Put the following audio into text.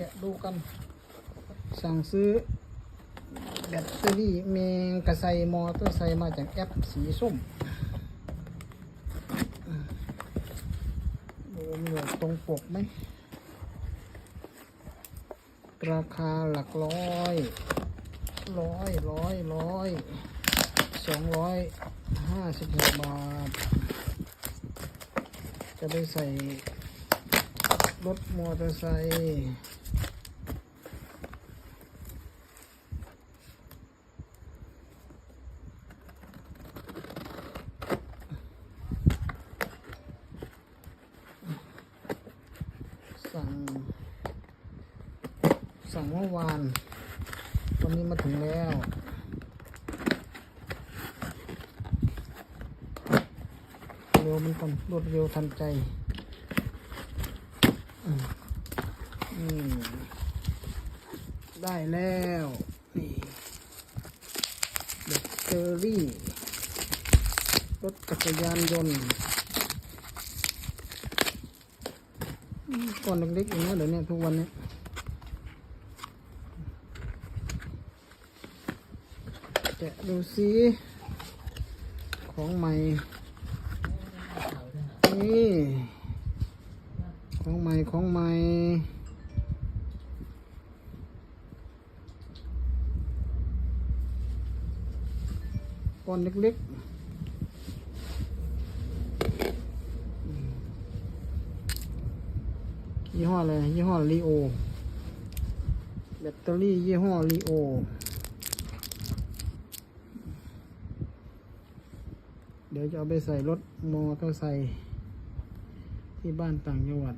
กะดูกัน สั่งซื้อแบตเตอรี่เมงกระไซมอเตอร์ไซค์มาจากแอปสีส้มดูมีตรงปกไหม ราคาหลักร้อย ร้อยร้อยร้อยสองร้อยห้าสิบหกบาท จะไปใส่รถมอเตอร์ไซค์ สั่ง สั่งเมื่อวานวันนี้มาถึงแล้วเร็วมันก่อนรวดเร็วทันใจอือืมได้แล้วนี่แบตเตอรี่รถจักรยานยนต์อืม ก้อนเล็กๆอย่างนี้เดี๋ยวนี้ทุกวันนี้แกะดูซิของใหม่ นี่ ของใหม่ ของใหม่ ก้อนเล็กๆ ยี่ห้ออะไรยี่ห้อลีโอแบตเตอรี่ยี่ห้อลีโอเดี๋ยวจะเอาไปใส่รถมอเตอร์ไซค์ที่บ้านต่างจังหวัด